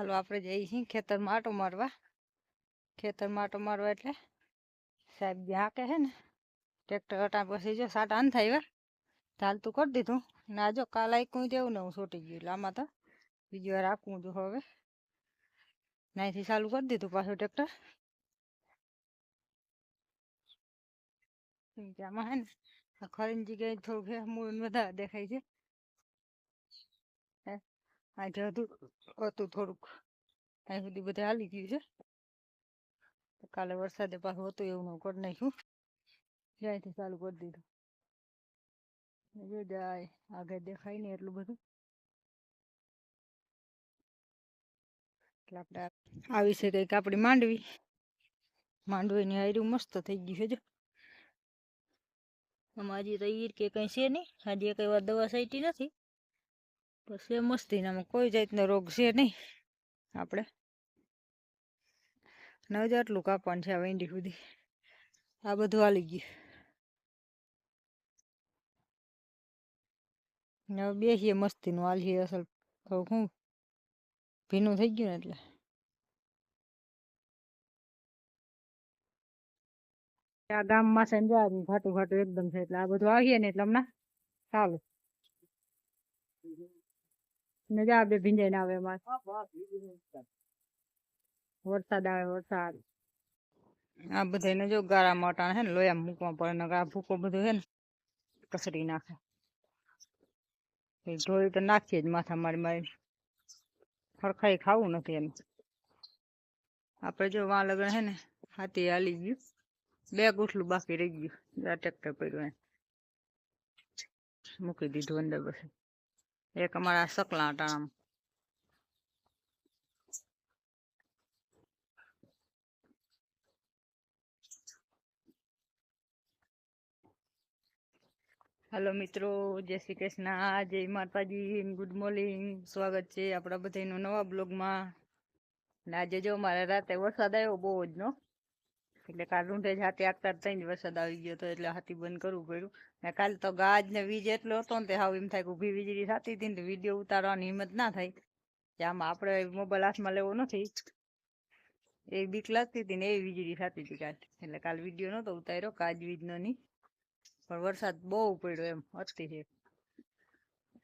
હાલો, આપણે જઈએ છીએ ખેતરમાં આટો મારવા. ખેતરમાં આટો મારવા એટલે સાહેબ જે હાકે છે ને, ટ્રેક્ટર હટા પછી જો સાટા આન થાય ચાલતું કરી દીધું. ને આ જો કાલ આઈકું તેવું ને હું છોટી ગયું એટલે આમાં તો બીજી વાર આપવું જો હવે. નાઈથી ચાલુ કરી દીધું પાછું ટ્રેક્ટર. કેમ કે આમાં હે ને, આ ખરીની જગ્યાએ થોડુંક હે મૂળ વધારે દેખાય છે. હે આજે હતું હતું થોડુંક. અહીં સુધી બધે હાલી ગયું છે. કાલે વરસાદે પાછું હતું એવું હું કરી નાખ્યું. જ્યાંથી ચાલુ કરી દીધું. ને જો જાય આગળ દેખાય ને એટલું બધું. એટલે આપણે આવી છે કંઈક આપણી માંડવી. માંડવીની હાર્યું મસ્ત થઈ ગયું છે, જો. આમાં હજી તો ઈર કે કંઈ છે નહીં. હજી કઈ વાર દવા સાઈટી નથી બસ એ મસ્તી આમાં કોઈ જાતનો રોગ છે નહીં, આપણે. ને હજાર આટલું કાપવાનું છે આ વેંડી સુધી. આ બધું હાલી ગયું. હવે બેસીએ મસ્તીનું હાલીએ અસલ. શું ભીનું થઈ ગયું ને એટલે. આ ગામમાં છે ને જા ઘાટું ઘાટું એકદમ છે એટલે આ બધું આવીએ ને એટલે હમણાં. ચાલુ ને જા બે ભીંજાઈને આવે એમાં વરસાદ આવે, વરસાદ. આ બધાને જો ગારા મોટા છે ને, લોયા મૂકવા પડે ને આ ભૂકો બધું છે ને કસરી નાખે. એ ઢોળી તો નાખીએ જ માથા મારી મારી. હરખાઈ ખાવું નથી એમ. આપણે જો વાં લગન છે ને, હાથી હાલી ગયું. બે ગુઠલું બાકી રહી ગયું. આ ટ્રેક્ટર પડ્યું એમ. મૂકી દીધું અંદર પછી. એક અમારા સકલા અટાણામાં હેલો મિત્રો, જય શ્રી કૃષ્ણ. જય માતાજી ગુડ મોર્નિંગ સ્વાગત છે આપણા બધાનું નવા બ્લોગમાં. આજે જો મારે રાતે વરસાદ આવ્યો બહુ જ, નો? એટલે કાલ રૂંઢે જ હાથી આગતા થઈને વરસાદ આવી ગયો હતો એટલે હાથી બંધ કરવું પડ્યું. ને કાલ તો ગાજ ને વીજ એટલો હતો ને તે હાવ એમ થાય કે ઊભી વીજળી થતી હતી ને વીડિયો ઉતારવાની હિંમત ના થાય. કે આમાં આપણે મોબાઈલ હાથમાં લેવો નથી. એ બીક લાગતી હતી ને એ વીજળી થતી હતી કાલ. એટલે કાલ વીડિયો નહોતો ઉતાર્યો કાજ વીજનો નહીં. પણ વરસાદ બહુ પડ્યો એમ અતિ છે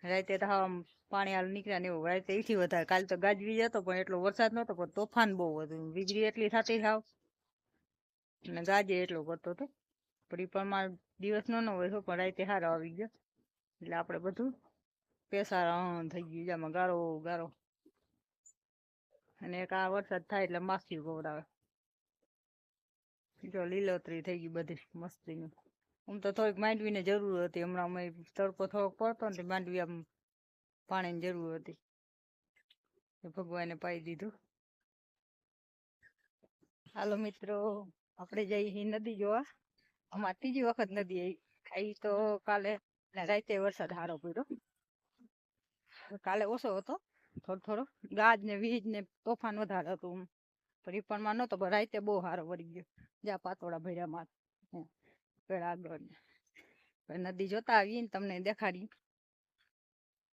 રાતે તો આમ પાણી હાલ નીકળ્યા ને એવું. રાતે એથી વધારે. કાલ તો ગાજવીજ હતો પણ એટલો વરસાદ નહોતો, પણ તોફાન બહુ હતું. વીજળી એટલી થતી થાવ અને ગાજે એટલો કરતો હતો. પણ એ પ્રમાણ દિવસ નો હોય પણ રાતે સારો આવી ગયો. એટલે આપણે બધું પેસાર થઈ ગયું આમાં ગારો ગારો. અને એક આ વરસાદ થાય એટલે માસી ગોવડાવે. જો લીલોતરી થઈ ગઈ બધી મસ્તીની. આમ તો થોડીક માંડવીને જરૂર હતી. હમણાં અમે તડકો થોડોક પડતો ને માંડવી આમ પાણીની જરૂર હતી. ભગવાને પાઈ દીધું. હાલો મિત્રો. આપણે જઈ નદી જોવા, અમારે ત્રીજી વખત નદી આવી. ખાઈ તો કાલે રાતે વરસાદ સારો પડ્યો. કાલે ઓછો હતો, થોડો થોડો. ગાજ ને વીજ ને તોફાન વધારે હતું પણ એ પણ નહોતો, પણ રાતે બહુ સારો વળી ગયો. જ્યાં પાતોડા ભર્યા માં પેલા આગળ નદી જોતા આવીએ ને તમને દેખાડી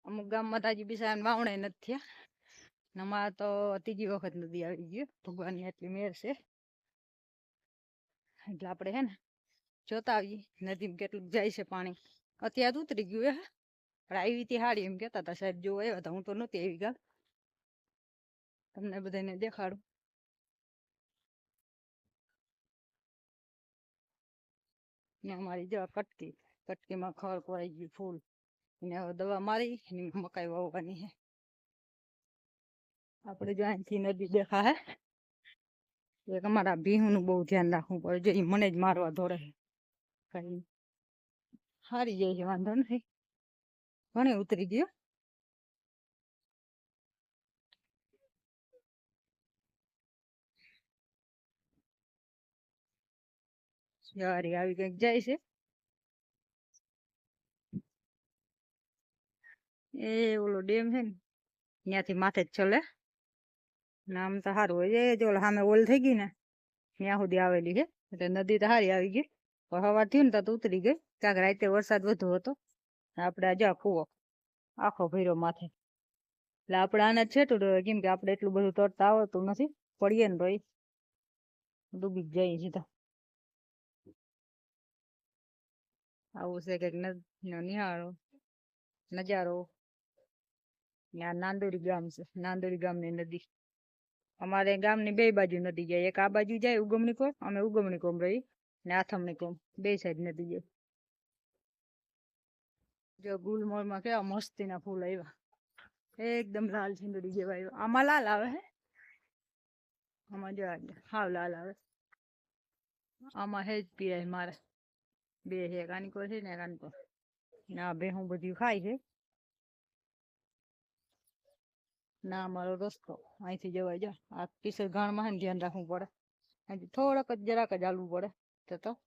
અમુક ગામમાં તાજી બિસાય વાવણે નથી થયા. અમારે તો ત્રીજી વખત નદી આવી ગયો. ભગવાનની એટલી મેર છે. એટલે આપણે હે ને જોતા આવીએ. નદીમાં કેટલું જાય છે પાણી. અત્યારે ઉતરી ગયું હે. પણ આવી હતી હાડી એમ કહેતા હતા, સાહેબ, જોવા આવ્યા હતા. હું તો નહોતી આવી ગયા તમને બધાને દેખાડું. ને અમારી જેવા કટકી. કટકીમાં ખર કોરાઈ ગયું, ફૂલ. એને હવે દવા મારી, એની મકાઈ વાવવાની છે આપણે જો અહીંથી નદી દેખા હે એક અમારા ભીહુનું બહુ ધ્યાન રાખવું પડે જો ઈ મને જ મારવા દોડે કઈ હારી જાય છે, વાંધો નથી. ઘણી ઉતરી ગયો. સારી આવી કંઈક જાય છે. એ ઓલો ડેમ છે ને, ત્યાંથી માથે જ ચલે. નામ તો સારું હોય જો સામે ઓલ થઈ ગઈ ને, ત્યાં સુધી આવેલી છે. એટલે નદી તો સારી આવી ગઈ. હવાર થયું ને તો ઉતરી ગઈ. ક્યાંક રાતે વરસાદ વધુ હતો. આપણે આ જો આ કૂવો, આખો ભર્યો માથે. એટલે આપણે આને છેટું રહેવાય કેમ કે આપણે એટલું બધું તરતા આવડતું નથી. પડીએ ને તો ડૂબી જ જાય સીધા. આવું છે કંઈક નિહાળો. નજારો. ત્યાં નાંદોરી ગામ છે. નાંદોરી ગામની નદી. અમારે ગામની બે બાજુ નદી જાય. એક આ બાજુ જાય ઉગમણી કોમ, અમે ઉગમણી કોમ રહી ને આથમણી કોમ. બે સાઈડ નદી જાય. જો ગુલમોહરમાં કેવા મસ્તીના ફૂલ આવ્યા. એકદમ લાલ છીંદડી જેવા આવ્યા. આમાં લાલ આવે હે? આમાં જો હાવ લાલ આવે. આમાં હેજ પીરાય મારે. બે હે કાનિકો છે ને કાનિકો ને બે હું બધું ખાય છે. ના, મારો રસ્તો અહીંથી જવાય. જા, આ કિશોર ગાણમાં હે ને ધ્યાન રાખવું પડે. અહીંથી થોડોક જ, જરાક જ હાલવું પડે. તો તો.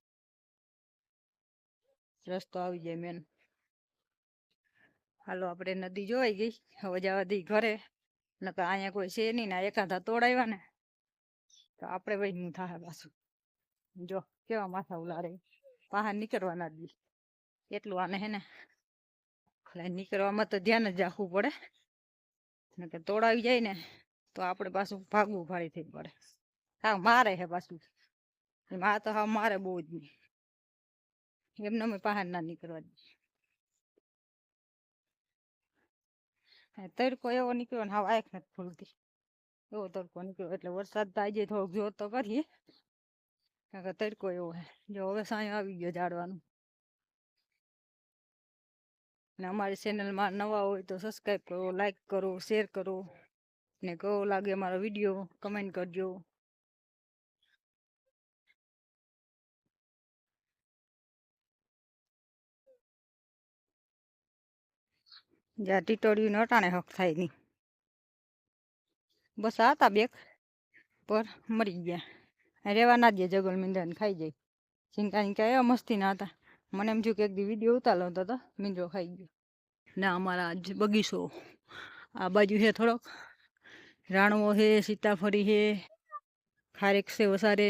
રસ્તો આવી જાય મેન હાલો, આપણે નદી જોવાઈ ગઈ. હવે જવા દઈ ઘરે. નકર અહીંયા કોઈ છે નહીં ને એકાદા તોડાવ્યા ને. તો આપણે વહીનું થાય પાછું. જો, કેવા માથા ઉલારે. બહાર નીકળવાના જ દી. એટલું આને હે ને. એટલે નીકળવામાં તો ધ્યાન જ રાખવું પડે. નકર તોડાવી જાય ને, તો આપણે પાછું ભાગવું ભારી થઈ પડે. હા, મારે હે પાછું. આ તો હા મારે બહુ જ નહીં. એમને અમે બહાર ના નીકળવા દઈએ. તડકો એવો નીકળ્યો ને હા આંખ નથી ખુલતી. એવો તડકો નીકળ્યો, એટલે વરસાદ તો આજે થોડોક જોર તો કરીએ. કારણ કે તડકો એવો હે. જો હવે સાંય આવી ગયો ઝાડવાનું. ને અમારી ચેનલમાં નવા હોય તો સબસ્ક્રાઈબ કરો લાઈક કરો શેર કરો. ને કેવો લાગે અમારો વીડિયો કમેન્ટ કરજો. જ્યાં ટીટોળિયું અટાણે હક થાય નહીં. બસ હતા બેક પર મરી ગયા. રહેવા ના દે જગલ મીંડાને ખાઈ જાય. ચિંતા ચિંતા એવા મસ્તી ના હતા. મને એમ થયું કે એક દી વીડિયો ઉતારલો તો તો ખાઈ ગયો. ના અમારા બગીચો, આ બાજુ છે થોડોક. રાણવો છે સીતાફળી છે ખારેક છે વસારે.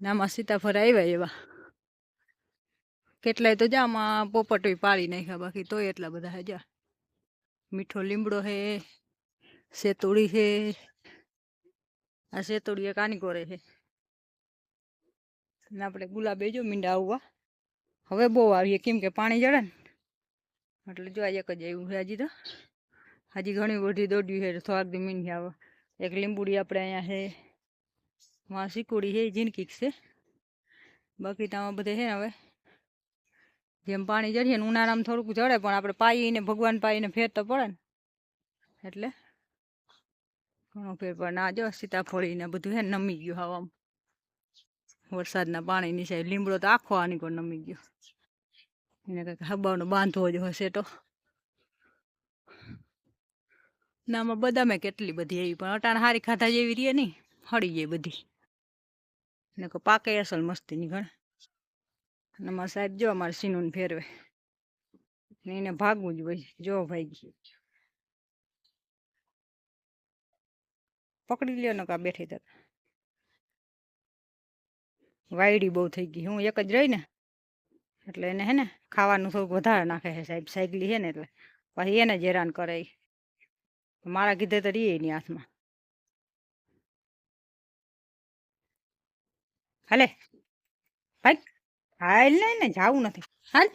નામાં સીતાફળ આવ્યા એવા. કેટલાય તો જા આમાં પોપટોય પાળી નાખ્યા, બાકી તોય એટલા બધા જા. મીઠો લીમડો છે સેતુડી છે આ સેતુડી એક આની કોરે છે ને આપણે ગુલાબે જો મીંડા આવવા. હવે બહુ આવીએ. કેમ કે પાણી જડે ને? એટલે જો એક જ આવ્યું છે હજી તો. હજી ઘણી બધી દોડ્યું છે. થોડાક દી મીંડી આવે. એક લીંબુડી આપણે અહીંયા છે. માં શીકુડી છે જીનકીક છે. બાકી તો આમાં બધે છે હવે. જેમ પાણી ચડીએ ને ઉનાળામાં થોડુંક ચડે પણ આપણે પાઈને, ભગવાન પાઈને ફેર તો પડે ને. એટલે ઘણો ફેર પડે. ના જો સીતાફળીને બધું હે નમી ગયું હવામાં વરસાદના પાણીની સાહેબ લીમડો તો આખો આની કોણ નમી ગયો. એને કંઈક હબાવનો બાંધવો જ હશે તો. ના આમાં મેં કેટલી બધી એવી, પણ અટાણ હારી ખાધા જેવી રહે નહીં. હળી જાય બધી. ને કહો પાકે અસલ મસ્તીની ઘણ. અને મારા સાહેબ જો અમારે સીનું ફેરવે. ને એને ભાગવું જ હોય. જો ભાઈ. પકડી લ્યો ને કા બેઠી તક. વાયડી બહુ થઈ ગઈ. હું એક જ રહી ને, એટલે એને હે ને ખાવાનું થોડુંક વધારે નાખે છે સાહેબ. સાયકલી છે ને એટલે. પછી એને જ હેરાન કરે મારા કીધે તો રહીએ એની હાથમાં. હાલે. ભાઈ હાલ નહીં ને, જાવું નથી. હાલ.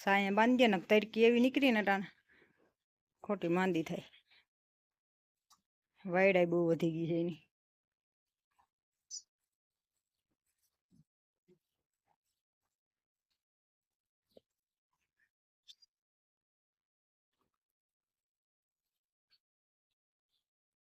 સાંજે બાંધીએ ને તરકી એવી નીકળી ને ટાણે. ખોટી માંદી થાય વાયડાય બહુ વધી ગઈ છે એની.